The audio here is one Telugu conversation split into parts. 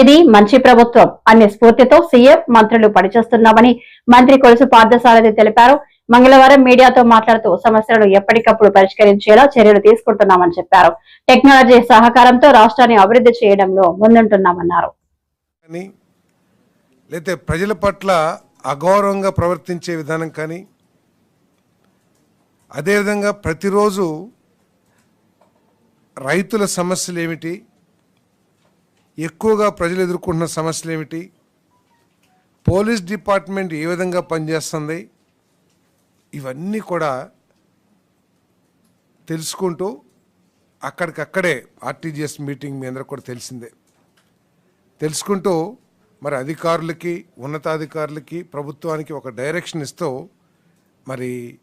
ఇది మంచి ప్రభుత్వం అనే స్ఫూర్తితో సీఎం మంత్రులు పనిచేస్తున్నామని మంత్రి కొలుసు పార్థసారథి తెలిపారు. మంగళవారం మీడియాతో మాట్లాడుతూ సమస్యలను ఎప్పటికప్పుడు పరిష్కరించేలా చర్యలు తీసుకుంటున్నామని చెప్పారు. టెక్నాలజీ సహకారంతో రాష్ట్రాన్ని అభివృద్ధి చేయడంలో ముందుంటున్నామన్నారు. కానీ ప్రజల పట్ల అగౌరవంగా ప్రవర్తించే విధానం కానీ అదేవిధంగా ప్రతిరోజు రైతుల సమస్యలు ఏమిటి ఎక్కువగా ప్రజలు ఎదుర్కొంటున్న సమస్యలు ఏమిటి? పోలీస్ డిపార్ట్మెంట్ ఏ విధంగా పనిచేస్తుంది? ఇవన్నీ కూడా తెలుసుకుంటూ అక్కడికక్కడే ఆర్టీజీఎస్ మీటింగ్ మీ అందరికి కూడా తెలిసిందే. తెలుసుకుంటూ మరి అధికారులకి ఉన్నతాధికారులకి ప్రభుత్వానికి ఒక డైరెక్షన్ ఇస్తూ మరి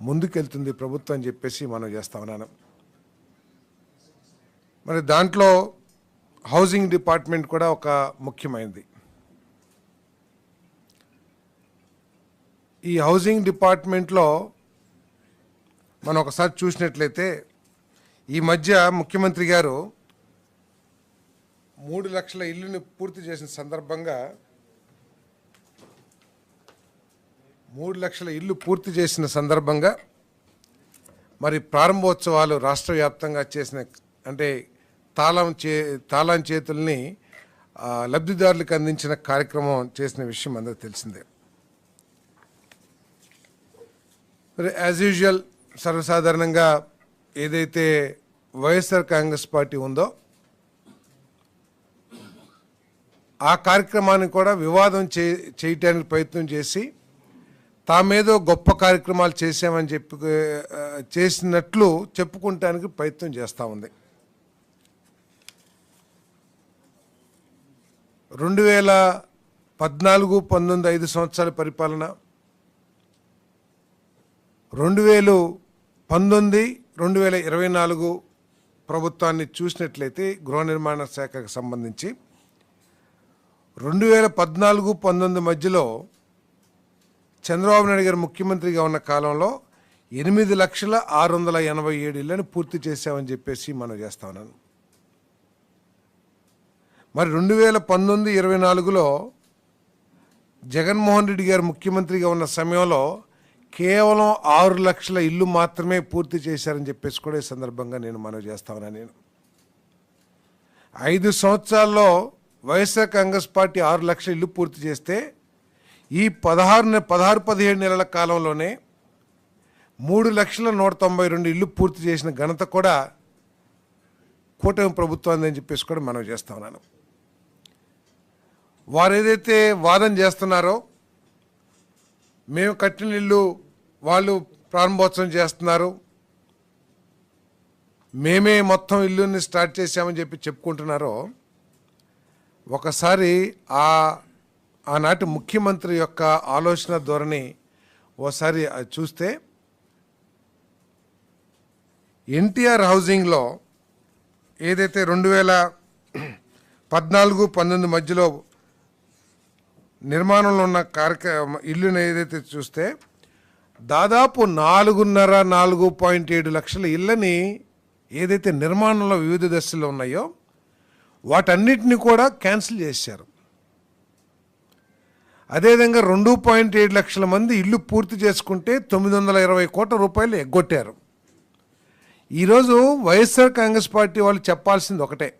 ముందుకెళ్తుంది ప్రభుత్వం అని చెప్పేసి మనం చేస్తా ఉన్నాను. మరి దాంట్లో హౌసింగ్ డిపార్ట్మెంట్ కూడా ఒక ముఖ్యమైనది. ఈ హౌసింగ్ డిపార్ట్మెంట్లో మనం ఒకసారి చూసినట్లయితే ఈ మధ్య ముఖ్యమంత్రి గారు మూడు లక్షల ఇల్లుని పూర్తి చేసిన సందర్భంగా మూడు లక్షల ఇల్లు పూర్తి చేసిన సందర్భంగా మరి ప్రారంభోత్సవాలు రాష్ట్ర వ్యాప్తంగా చేసిన అంటే తాళం చే తాళం చేతుల్ని లబ్ధిదారులకు అందించిన కార్యక్రమం చేసిన విషయం అందరికి తెలిసిందే. మరి యాజ్ యూజువల్ సర్వసాధారణంగా ఏదైతే వైఎస్ఆర్ కాంగ్రెస్ పార్టీ ఉందో ఆ కార్యక్రమాన్ని కూడా వివాదం చే చేయటానికి ప్రయత్నం చేసి తామేదో గొప్ప కార్యక్రమాలు చేసామని చెప్పి చేసినట్లు చెప్పుకుంటానికి ప్రయత్నం చేస్తూ ఉంది. రెండు వేల పద్నాలుగు పంతొమ్మిది ఐదు సంవత్సరాల పరిపాలన రెండు వేలు పంతొమ్మిది రెండు వేల ఇరవై నాలుగు ప్రభుత్వాన్ని చూసినట్లయితే గృహ నిర్మాణ శాఖకు సంబంధించి రెండు వేల పద్నాలుగు పంతొమ్మిది మధ్యలో చంద్రబాబు నాయుడు గారు ముఖ్యమంత్రిగా ఉన్న కాలంలో ఎనిమిది లక్షల ఆరు వందల ఎనభై ఏడు ఇళ్ళను పూర్తి చేశామని చెప్పేసి మనం చేస్తా ఉన్నాను మరి రెండు వేల పంతొమ్మిది ఇరవై నాలుగులో జగన్మోహన్ రెడ్డి గారు ముఖ్యమంత్రిగా ఉన్న సమయంలో కేవలం ఆరు లక్షల ఇల్లు మాత్రమే పూర్తి చేశారని చెప్పేసి కూడా ఈ సందర్భంగా నేను మనవి చేస్తా ఉన్నాను నేను. ఐదు సంవత్సరాల్లో వైఎస్ఆర్ కాంగ్రెస్ పార్టీ ఆరు లక్షల ఇల్లు పూర్తి చేస్తే ఈ పదహారు పదహారు పదిహేడు నెలల కాలంలోనే మూడు లక్షల నూట తొంభై రెండు ఇల్లు పూర్తి చేసిన ఘనత కూడా కూటమి ప్రభుత్వం అని చెప్పేసి కూడా మనం చేస్తా ఉన్నాను. వారు ఏదైతే వాదన చేస్తున్నారో మేము కట్టిన ఇల్లు వాళ్ళు ప్రారంభోత్సవం చేస్తున్నారు. మేమే మొత్తం ఇల్లుని స్టార్ట్ చేశామని చెప్పి చెప్పుకుంటున్నారో ఒకసారి ఆ ఆనాటి ముఖ్యమంత్రి యొక్క ఆలోచన ధోరణి ఓసారి అది చూస్తే ఎన్టీఆర్ హౌసింగ్లో ఏదైతే రెండు వేల పద్నాలుగు పంతొమ్మిది మధ్యలో నిర్మాణంలో ఉన్న కార్యక్రమ ఇల్లుని ఏదైతే చూస్తే దాదాపు నాలుగున్నర నాలుగు పాయింట్ ఏడు లక్షల ఇళ్ళని ఏదైతే నిర్మాణంలో వివిధ దశల్లో ఉన్నాయో వాటన్నిటిని కూడా క్యాన్సిల్ చేశారు. అదేవిధంగా రెండు పాయింట్ ఏడు లక్షల మంది ఇల్లు పూర్తి చేసుకుంటే తొమ్మిది వందల ఇరవై కోట్ల రూపాయలు ఎగ్గొట్టారు. ఈరోజు వైఎస్ఆర్ కాంగ్రెస్ పార్టీ వాళ్ళు చెప్పాల్సింది ఒకటే.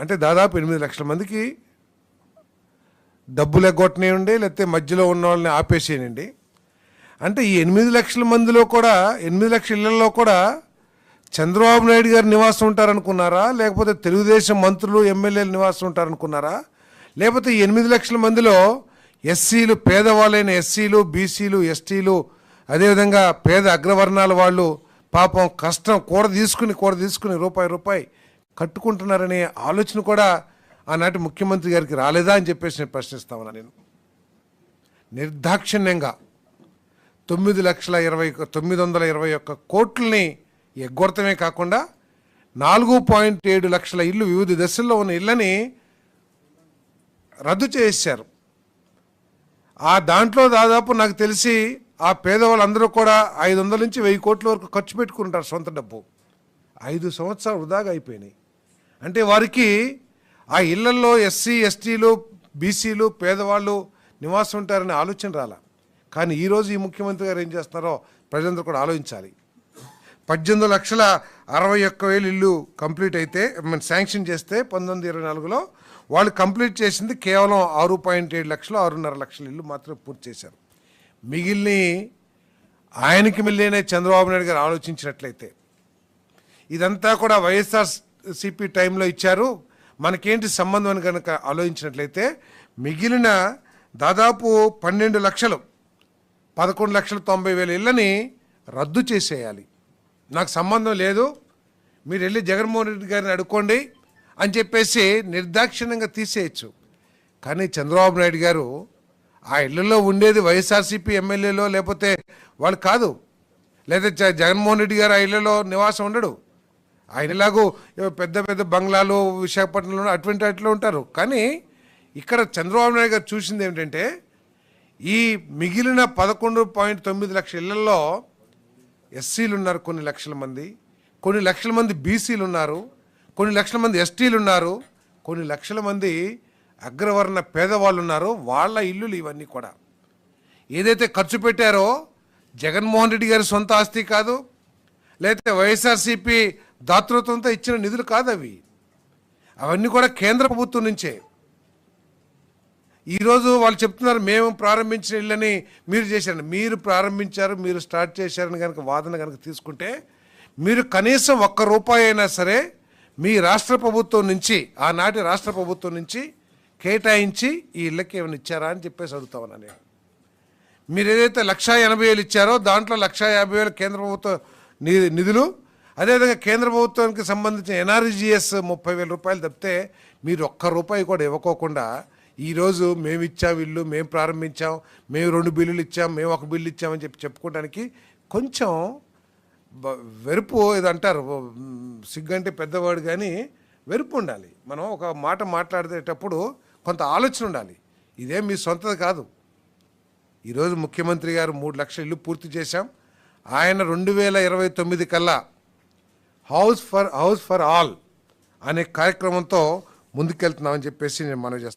అంటే దాదాపు ఎనిమిది లక్షల మందికి డబ్బులు ఎగ్గొట్టనివ్వండి లేకపోతే మధ్యలో ఉన్న వాళ్ళని ఆపేసేయండి. అంటే ఈ ఎనిమిది లక్షల మందిలో కూడా ఎనిమిది లక్షల ఇళ్ళలో కూడా చంద్రబాబు నాయుడు గారు నివాసం ఉంటారనుకున్నారా? లేకపోతే తెలుగుదేశం మంత్రులు ఎమ్మెల్యేలు నివాసం ఉంటారనుకున్నారా? లేకపోతే ఈ ఎనిమిది లక్షల మందిలో ఎస్సీలు పేదవాళ్ళైన ఎస్సీలు బీసీలు ఎస్టీలు అదేవిధంగా పేద అగ్రవర్ణాల వాళ్ళు పాపం కష్టం కూడ తీసుకుని కూడ తీసుకుని రూపాయి రూపాయి కట్టుకుంటున్నారనే ఆలోచన కూడా ఆనాటి ముఖ్యమంత్రి గారికి రాలేదా అని చెప్పేసి నేను ప్రశ్నిస్తా నేను. నిర్దాక్షిణ్యంగా తొమ్మిది లక్షల ఇరవై తొమ్మిది వందల ఇరవై ఒక్క కోట్లని ఎగ్గొడతమే కాకుండా నాలుగు పాయింట్ ఏడు లక్షల ఇల్లు వివిధ దశల్లో ఉన్న ఇళ్ళని రద్దు చేశారు. ఆ దాంట్లో దాదాపు నాకు తెలిసి ఆ పేదవాళ్ళందరూ కూడా ఐదు వందల నుంచి వెయ్యి కోట్ల వరకు ఖర్చు పెట్టుకుంటారు సొంత డబ్బు. ఐదు సంవత్సరాలు వృధాగా అయిపోయినాయి. అంటే వారికి ఆ ఇళ్ళలో ఎస్సీ ఎస్టీలు బీసీలు పేదవాళ్ళు నివాసం ఉంటారనే ఆలోచన రాలా. కానీ ఈరోజు ఈ ముఖ్యమంత్రి గారు ఏం చేస్తున్నారో ప్రజలందరూ కూడా ఆలోచించాలి. పద్దెనిమిది లక్షల అరవై ఒక్క వేలు ఇల్లు కంప్లీట్ అయితే మేము శాంక్షన్ చేస్తే పంతొమ్మిది ఇరవై నాలుగులో వాళ్ళు కంప్లీట్ చేసింది కేవలం ఆరు పాయింట్ ఏడు లక్షలు ఆరున్నర లక్షల ఇల్లు మాత్రమే పూర్తి చేశారు. మిగిలిన ఆయనకి మిల్లేనే చంద్రబాబు నాయుడు గారు ఆలోచించినట్లయితే ఇదంతా కూడా వైఎస్ఆర్ సిపి టైంలో ఇచ్చారు. మనకేంటి సంబంధం అని కనుక ఆలోచించినట్లయితే మిగిలిన దాదాపు పన్నెండు లక్షలు పదకొండు లక్షల తొంభై వేల ఇళ్ళని రద్దు చేసేయాలి. నాకు సంబంధం లేదు మీరు వెళ్ళి జగన్మోహన్ రెడ్డి గారిని అడుక్కోండి అని చెప్పేసి నిర్దాక్షిణ్యంగా తీసేయచ్చు. కానీ చంద్రబాబు నాయుడు గారు ఆ ఇళ్ళలో ఉండేది వైఎస్ఆర్సీపీ ఎమ్మెల్యేలో లేకపోతే వాళ్ళు కాదు. లేదా జ- జగన్మోహన్ రెడ్డి గారు ఆ ఇళ్ళలో నివాసం ఉండడు. ఆయన పెద్ద పెద్ద బంగ్లాలు విశాఖపట్నంలో అటువంటి వాటిలో ఉంటారు. కానీ ఇక్కడ చంద్రబాబు నాయుడు గారు చూసింది ఏమిటంటే ఈ మిగిలిన పదకొండు పాయింట్ తొమ్మిది లక్షల ఇళ్ళలో ఎస్సీలు ఉన్నారు కొన్ని లక్షల మంది కొన్ని లక్షల మంది బీసీలు ఉన్నారు కొన్ని లక్షల మంది ఎస్టీలు ఉన్నారు కొన్ని లక్షల మంది అగ్రవర్ణ పేదవాళ్ళు ఉన్నారు వాళ్ళ ఇల్లులు ఇవన్నీ కూడా. ఏదైతే ఖర్చు పెట్టారో జగన్మోహన్ రెడ్డి గారి సొంత ఆస్తి కాదు లేకపోతే వైఎస్ఆర్సీపీ దాతృత్వంతో ఇచ్చిన నిధులు కాదు అవి అవన్నీ కూడా కేంద్ర ప్రభుత్వం నుంచే. ఈరోజు వాళ్ళు చెప్తున్నారు మేము ప్రారంభించిన ఇళ్ళని మీరు చేశారు మీరు ప్రారంభించారు మీరు స్టార్ట్ చేశారని కనుక వాదన కనుక తీసుకుంటే మీరు కనీసం ఒక్క రూపాయి అయినా సరే మీ రాష్ట్ర ప్రభుత్వం నుంచి ఆనాటి రాష్ట్ర ప్రభుత్వం నుంచి కేటాయించి ఈ ఇళ్ళకి ఏమైనా ఇచ్చారా అని చెప్పేసి అడుగుతామన్నా నేను. మీరు ఏదైతే లక్షా ఎనభై వేలు ఇచ్చారో దాంట్లో లక్షా యాభై వేలు కేంద్ర ప్రభుత్వ ని- నిధులు అదేవిధంగా కేంద్ర ప్రభుత్వానికి సంబంధించిన ఎన్ఆర్జీఎస్ ముప్పై వేల రూపాయలు తప్పితే మీరు ఒక్క రూపాయి కూడా ఇవ్వకోకుండా ఈరోజు మేము ఇచ్చాం ఇల్లు మేము ప్రారంభించాం మేము రెండు బిల్లులు ఇచ్చాం మేము ఒక బిల్లు ఇచ్చామని చెప్పి చెప్పుకోవడానికి కొంచెం వెరుపు ఇది అంటారు సిగ్గంటే పెద్దవాడు కానీ వెరుపు ఉండాలి. మనం ఒక మాట మాట్లాడేటప్పుడు కొంత ఆలోచన ఉండాలి. ఇదేం మీ సొంతది కాదు. ఈరోజు ముఖ్యమంత్రి గారు మూడు లక్షల ఇల్లు పూర్తి చేశాం. ఆయన రెండు వేల ఇరవై తొమ్మిది కల్లా house for house for all అనే కార్యక్రమంతో ముందుకెళ్తున్నామని చెప్పేసి నేను మనవి చేస్తాను